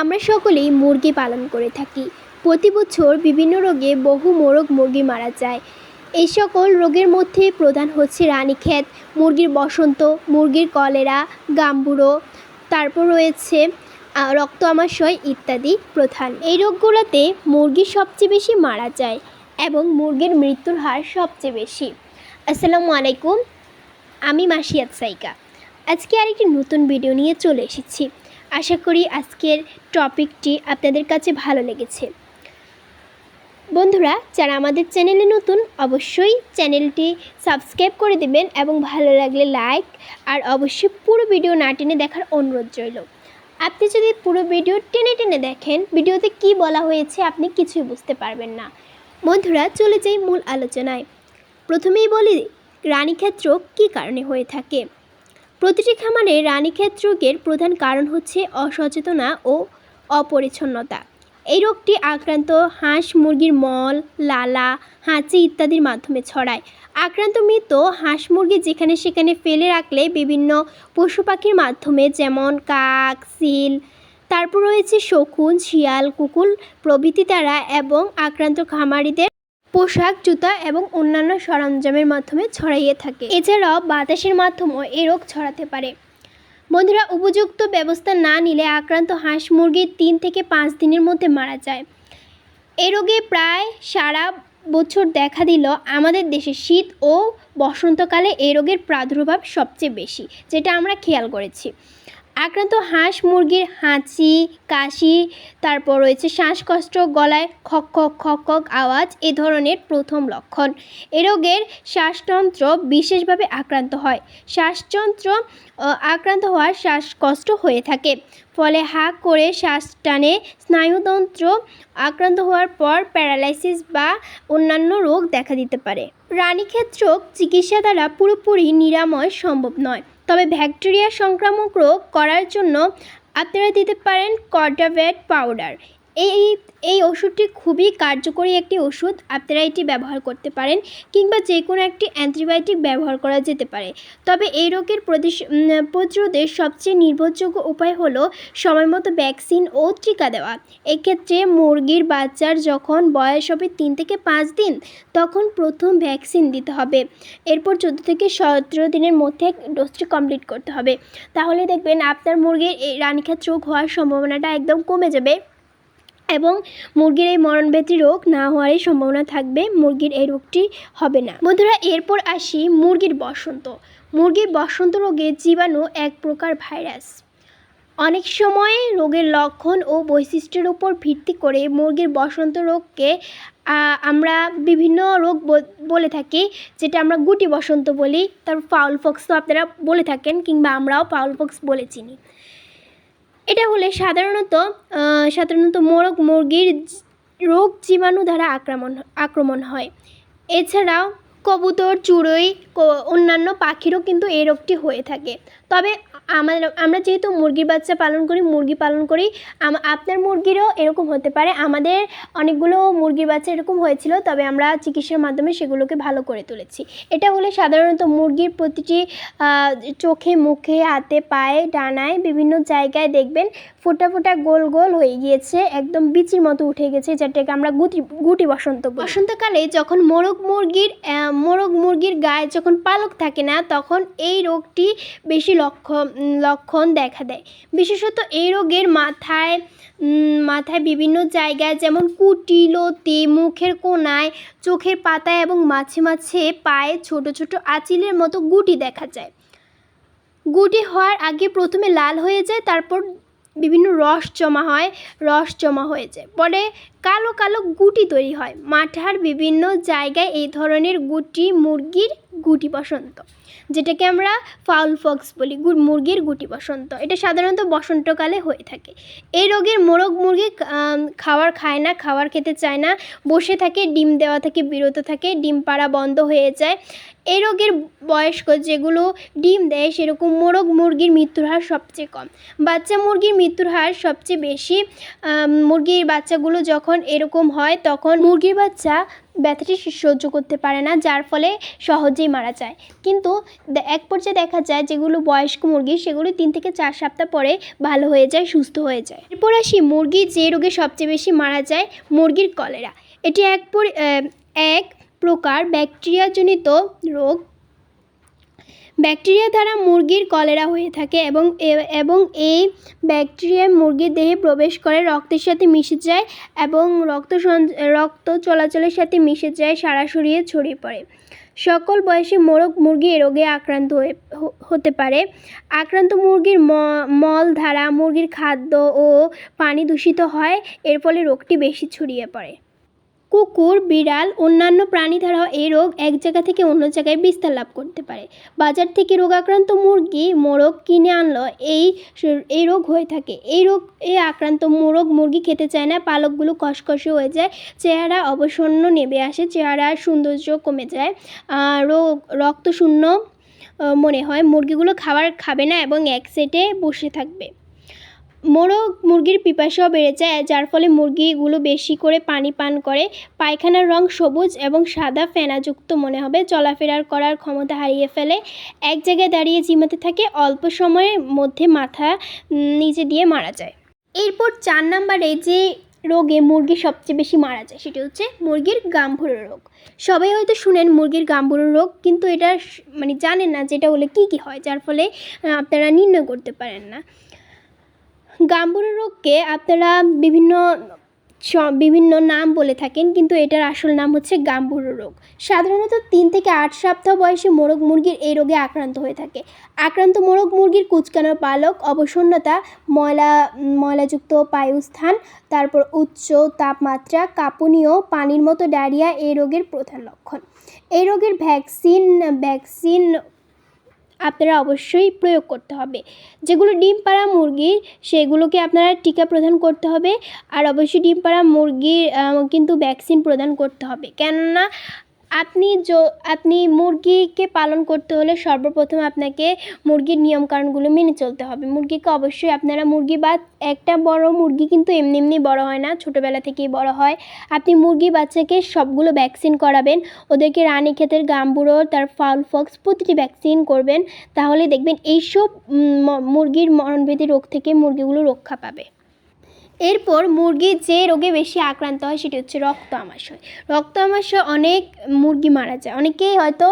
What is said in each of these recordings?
আমরা সকলেই মুরগি পালন করে থাকি। প্রতি বছর বিভিন্ন রোগে বহু মোরগ মুরগি মারা যায়। এই সকল রোগের মধ্যে প্রধান হচ্ছে রানীক্ষেত, মুরগির বসন্ত, মুরগির কলেরা গাম্বুড়ো তারপর রয়েছে রক্ত আমাশয় ইত্যাদি প্রধান। এই রোগগুলোতে মুরগি সবচেয়ে বেশি মারা যায় এবং মুরগির মৃত্যুর হার সবচেয়ে বেশি। আসসালামু আলাইকুম, আমি মাসিয়াত সাইকা। আজকে আরেকটি নতুন ভিডিও নিয়ে চলে এসেছি। আশা করি আজকের টপিকটি আপনাদের কাছে ভালো লেগেছে। বন্ধুরা, যারা আমাদের চ্যানেলে নতুন, অবশ্যই চ্যানেলটি সাবস্ক্রাইব করে দেবেন এবং ভালো লাগলে লাইক, আর অবশ্যই পুরো ভিডিও না টেনে দেখার অনুরোধ রইল। আপনি যদি পুরো ভিডিও টেনে টেনে দেখেন, ভিডিওতে কি বলা হয়েছে আপনি কিছুই বুঝতে পারবেন না। বন্ধুরা, চলে যাই মূল আলোচনায়। প্রথমেই বলি রানীক্ষেত রোগ কী কারণে হয়ে থাকে? প্রতিটি খামারে রানীক্ষেত রোগের প্রধান কারণ হচ্ছে অসচেতনা ও অপরিচ্ছন্নতা। এই রোগটি আক্রান্ত হাঁস, মুরগির মল, লালা, হাঁচি ইত্যাদির মাধ্যমে ছড়ায়। আক্রান্ত মৃত হাঁস, মুরগি যেখানে সেখানে ফেলে রাখলে বিভিন্ন পশু পাখির মাধ্যমে যেমন কাক, সিল, তারপর রয়েছে শকুন, শিয়াল, কুকুর প্রভৃতি দ্বারা এবং আক্রান্ত খামারিদের পোশাক, জুতা এবং অন্যান্য সরঞ্জামের মাধ্যমে ছড়াইয়ে থাকে। এছাড়াও বাতাসের মাধ্যমেও এ রোগ ছড়াতে পারে। বন্ধুরা, উপযুক্ত ব্যবস্থা না নিলে আক্রান্ত হাঁস মুরগি তিন থেকে পাঁচ দিনের মধ্যে মারা যায়। এই রোগে প্রায় সারা বছর দেখা দিল আমাদের দেশে শীত ও বসন্তকালে এই রোগের প্রাদুর্ভাব সবচেয়ে বেশি, যেটা আমরা খেয়াল করেছি। আক্রান্ত হাঁস, মুরগির হাঁচি, কাশি, তারপর রয়েছে শ্বাসকষ্ট, গলায় খক খক খক খক আওয়াজ, এ ধরনের প্রথম লক্ষণ। এ রোগের শ্বাসতন্ত্র বিশেষভাবে আক্রান্ত হয়। শ্বাসযন্ত্র আক্রান্ত হওয়ার শ্বাসকষ্ট হয়ে থাকে। ফলে হাঁক করে শ্বাস টানে, স্নায়ুতন্ত্র আক্রান্ত হওয়ার পর প্যারালাইসিস বা অন্যান্য রোগ দেখা দিতে পারে। রানীক্ষেত চিকিৎসা দ্বারা পুরোপুরি নিরাময় সম্ভব নয়। তবে ব্যাকটেরিয়া সংক্রামক রোগ করার জন্য আপনারা দিতে পারেন কর্ডাভেট পাউডার। এই এই ওষুধটি খুবই কার্যকরী একটি ওষুধ। আপনারা এটি ব্যবহার করতে পারেন কিংবা যে কোনো একটি অ্যান্টিবায়োটিক ব্যবহার করা যেতে পারে। তবে এই রোগের প্রতিরোধের সবচেয়ে নির্ভরযোগ্য উপায় হলো সময়মতো ভ্যাকসিন ও টিকা দেওয়া। এক্ষেত্রে মুরগির বাচ্চার যখন বয়স হবে তিন থেকে পাঁচ দিন, তখন প্রথম ভ্যাকসিন দিতে হবে। এরপর চোদ্দ থেকে সতেরো দিনের মধ্যে ডোজটি কমপ্লিট করতে হবে। তাহলে দেখবেন আপনার মুরগির এই রানীক্ষেত রোগ হওয়ার সম্ভাবনাটা একদম কমে যাবে। এবং মুরগির এই মরণব্যাধি রোগ না হওয়ারই সম্ভাবনা থাকবে, মুরগির এই রোগটি হবে না। বন্ধুরা, এরপর আসি মুরগির বসন্ত। মুরগির বসন্ত রোগে জীবাণু এক প্রকার ভাইরাস। অনেক সময় রোগের লক্ষণ ও বৈশিষ্ট্যের উপর ভিত্তি করে মুরগির বসন্ত রোগকে আমরা বিভিন্ন রোগ বল- থাকি, যেটা আমরা গুটি বসন্ত বলি, তারপর ফাউল ফক্স তো আপনারা বলে থাকেন কিংবা আমরাও ফাউল ফক্স বলে চিনি। এটা হলে সাধারণত সাধারণত মোরগ মুরগির রোগ জীবাণু দ্বারা আক্রমণ আক্রমণ হয়। এছাড়াও কবুতর চড়ুই অন্যান্য পাখিরও কিন্তু এই রোগটি হয়ে থাকে। তবে আমাদের, আমরা যেহেতু মুরগির বাচ্চা পালন করি, মুরগি পালন করি আপনার মুরগিরও এরকম হতে পারে। আমাদের অনেকগুলো মুরগির বাচ্চা এরকম হয়েছিল, তবে আমরা চিকিৎসার মাধ্যমে সেগুলোকে ভালো করে তুলেছি। এটা হলে সাধারণত মুরগির প্রতিটি চোখে, মুখে, হাতে, পায়ে, ডানায় বিভিন্ন জায়গায় দেখবেন ফোটা ফোটা গোল গোল হয়ে গিয়েছে, একদম বিচির মতো উঠে গেছে, যেটাকে আমরা গুটি গুটি বসন্ত বসন্তকালে যখন মোরগ মুরগির মোরগ মুরগির গায়ে যখন পালক থাকে না, তখন এই রোগটি বেশি লক্ষণ লক্ষণ দেখা দেয়। বিশেষত এই রোগের মাথায় মাথায় বিভিন্ন জায়গায় যেমন কুটি, লতি, মুখের কোনায় চোখের পাতায় এবং মাঝে মাঝে পায়ে ছোট ছোট আঁচিলের মতো গুটি দেখা যায়। গুটি হওয়ার আগে প্রথমে লাল হয়ে যায়, তারপর বিভিন্ন রস জমা হয়, রস জমা হয়ে যায়। পরে কালো কালো গুটি তৈরি হয়। মাঠার বিভিন্ন জায়গায় এই ধরনের গুটি, মুরগির গুটি বসন্ত। যেটাকে আমরা ফাউল ফক্স বলি মুরগির গুটি বসন্ত। এটা সাধারণত বসন্তকালে হয়ে থাকে। এই রোগের মোরগ মুরগি খাওয়ার খায় না, খাওয়ার খেতে চায় না। বসে থাকে, ডিম দেওয়া থেকে, বিরত থাকে, ডিম পাড়া বন্ধ হয়ে যায়। এই রোগের বয়স্ক যেগুলো ডিম দেয়, সেরকম মোরগ মুরগির মৃত্যুর হার সবচেয়ে কম। বাচ্চা মুরগির মৃত্যুর হার সবচেয়ে বেশি। মুরগির বাচ্চাগুলো যখন এরকম হয়, তখন মুরগির বাচ্চা ব্যথাটি সহ্য করতে পারে না, যার ফলে সহজেই মারা যায়। কিন্তু এক পর্যায়ে দেখা যায় যেগুলো বয়স্ক মুরগি, সেগুলো তিন থেকে চার সপ্তাহ পরে ভালো হয়ে যায়, সুস্থ হয়ে যায়। এরপর আসি মুরগি যে রোগে সবচেয়ে বেশি মারা যায়, মুরগির কলেরা। এটি এক এক প্রকার ব্যাকটেরিয়াজনিত রোগ ব্যাকটেরিয়া দ্বারা মুরগির কলেরা হয়ে থাকে এবং এবং এই ব্যাকটেরিয়া মুরগির দেহে প্রবেশ করে, রক্তের সাথে মিশে যায় এবং রক্ত রক্ত চলাচলের সাথে মিশে যায়, সারা শরীরে ছড়িয়ে পড়ে। সকল বয়সে মোরগ মুরগি এ রোগে আক্রান্ত হয়ে হতে পারে। আক্রান্ত মুরগির মল ধারা, মুরগির খাদ্য ও পানি দূষিত হয়, এর ফলে রোগটি বেশি ছড়িয়ে পড়ে। কুকুর, বিড়াল, অন্যান্য প্রাণী দ্বারাও এই রোগ এক জায়গা থেকে অন্য জায়গায় বিস্তার লাভ করতে পারে। বাজার থেকে রোগাক্রান্ত মুরগি, মোরগ কিনে আনলো এই এই রোগ হয়ে থাকে। এই রোগ এ আক্রান্ত মোরগ মুরগি খেতে চায় না, পালকগুলো কসকসে হয়ে যায়, চেহারা অবসন্ন নেমে আসে, চেহারার সৌন্দর্য কমে যায়। রোগ রক্ত শূন্য মনে হয়। মুরগিগুলো খাবার খাবে না এবং এক সেটে বসে থাকবে। মোরগ মুরগির পিপাসাও বেড়ে যায়, যার ফলে মুরগিগুলো বেশি করে পানি পান করে। পায়খানার রং সবুজ এবং সাদা ফেনাযুক্ত মনে হবে। চলাফেরার করার ক্ষমতা হারিয়ে ফেলে। এক জায়গায় দাঁড়িয়ে জিমাতে থাকে, অল্প সময়ের মধ্যে মাথা নিচে দিয়ে মারা যায়। এরপর চার নাম্বারে যে রোগে মুরগি সবচেয়ে বেশি মারা যায়, সেটি হচ্ছে মুরগির গাম্ভীর্য রোগ। সবাই হয়তো শুনেন মুরগির গাম্ভীর্য রোগ, কিন্তু এটা মানে জানেন না যেটা হলে কী কী হয়, যার ফলে আপনারা নির্ণয় করতে পারেন না। গাম্বুর রোগকে আপনারা বিভিন্ন বিভিন্ন নাম বলে থাকেন, কিন্তু এটার আসল নাম হচ্ছে গাম্বুর রোগ। সাধারণত তিন থেকে আট সপ্তাহ বয়সে মোরগ মুরগির এই রোগে আক্রান্ত হয়ে থাকে। আক্রান্ত মোরগ মুরগির কুচকানো পালক, অবসন্নতা, ময়লা ময়লাযুক্ত পায়ুস্থান, তারপর উচ্চ তাপমাত্রা কাঁপুনি ও পানির মতো ডায়রিয়া এই রোগের প্রধান লক্ষণ। এই রোগের ভ্যাকসিন ভ্যাকসিন আপনারা অবশ্যই প্রয়োগ করতে হবে। যেগুলো ডিম পাড়া মুরগির সেগুলোকে আপনারা টিকা প্রদান করতে হবে। আর অবশ্যই ডিম পাড়া মুরগির কিন্তু ভ্যাকসিন প্রদান করতে হবে। কেননা আপনি আপনি মুরগিকে পালন করতে হলে সর্বপ্রথম আপনাকে মুরগির নিয়মকানুনগুলো মেনে চলতে হবে। মুরগিকে অবশ্যই আপনারা মুরগি বা একটা বড় মুরগি কিন্তু এমনি এমনি বড় হয় না, ছোটোবেলা থেকেই বড় হয়। আপনি মুরগি বাচ্চাকে সবগুলো ভ্যাকসিন করাবেন, ওদেরকে রানীক্ষেতের গাম্বুড়ো, তার ফাউল ফক্স প্রতিটি ভ্যাকসিন করবেন, তাহলে দেখবেন এইসব মুরগির মরণভেদী রোগ থেকে মুরগিগুলো রক্ষা পাবে। এরপর মুরগি যে রোগে বেশি আক্রান্ত হয় সেটি হচ্ছে রক্ত আমাশয় রক্ত আমাশয় অনেক মুরগি মারা যায়। অনেকেই হয়তো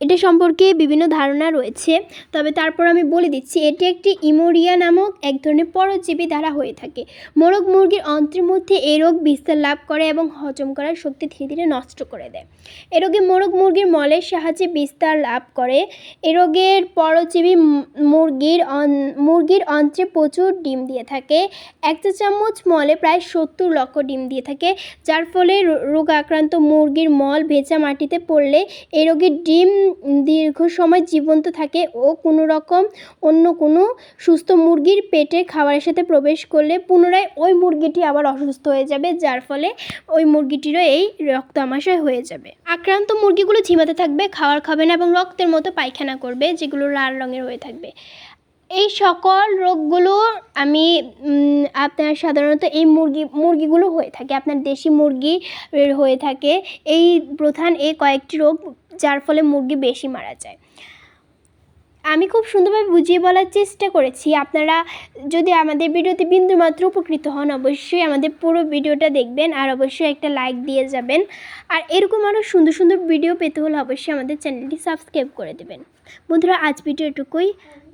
এটা সম্পর্কে বিভিন্ন ধারণা রয়েছে, তবে তারপর আমি বলে দিচ্ছি, এটি একটি ইমোরিয়া নামক এক ধরনের পরজীবী দ্বারা হয়ে থাকে। মোরগ মুরগির অন্ত্রের মধ্যে এই রোগ বিস্তার লাভ করে এবং হজম করার শক্তি ধীরে ধীরে নষ্ট করে দেয়। এ রোগে মোরগ মুরগির মলের সাহায্যে বিস্তার লাভ করে। এ রোগের পরজীবী মুরগির মুরগির অন্ত্রে প্রচুর ডিম দিয়ে থাকে। এক চা চামচ মলে প্রায় সত্তর লক্ষ ডিম দিয়ে থাকে, যার ফলে রোগ আক্রান্ত মুরগির মল ভেজা মাটিতে পড়লে এই রোগের ডিম দীর্ঘ সময় জীবন্ত থাকে ও কোনো রকম অন্য কোনো সুস্থ মুরগির পেটে খাবারের সাথে প্রবেশ করলে পুনরায় ওই মুরগিটি আবার অসুস্থ হয়ে যাবে, যার ফলে ওই মুরগিটিরও এই রক্ত আমাশয় হয়ে যাবে। আক্রান্ত মুরগিগুলো ঝিমাতে থাকবে, খাওয়ার খাবে না এবং রক্তের মতো পায়খানা করবে, যেগুলো লাল রঙের হয়ে থাকবে। এই সকল রোগগুলো আমি আপনার সাধারণত এই মুরগি, মুরগিগুলো হয়ে থাকে, আপনার দেশি মুরগি হয়ে থাকে। এই প্রধান এই কয়েকটি রোগ যার ফলে মুরগি বেশি মারা যায়। আমি খুব সুন্দরভাবে বুঝিয়ে বলার চেষ্টা করেছি। আপনারা যদি আমাদের ভিডিওতে বিন্দুমাত্র উপকৃত হন, অবশ্যই আমাদের পুরো ভিডিওটা দেখবেন আর অবশ্যই একটা লাইক দিয়ে যাবেন। আর এরকম আরও সুন্দর সুন্দর ভিডিও পেতে হলে অবশ্যই আমাদের চ্যানেলটি সাবস্ক্রাইব করে দেবেন। বন্ধুরা, আজ ভিডিও এটুকুই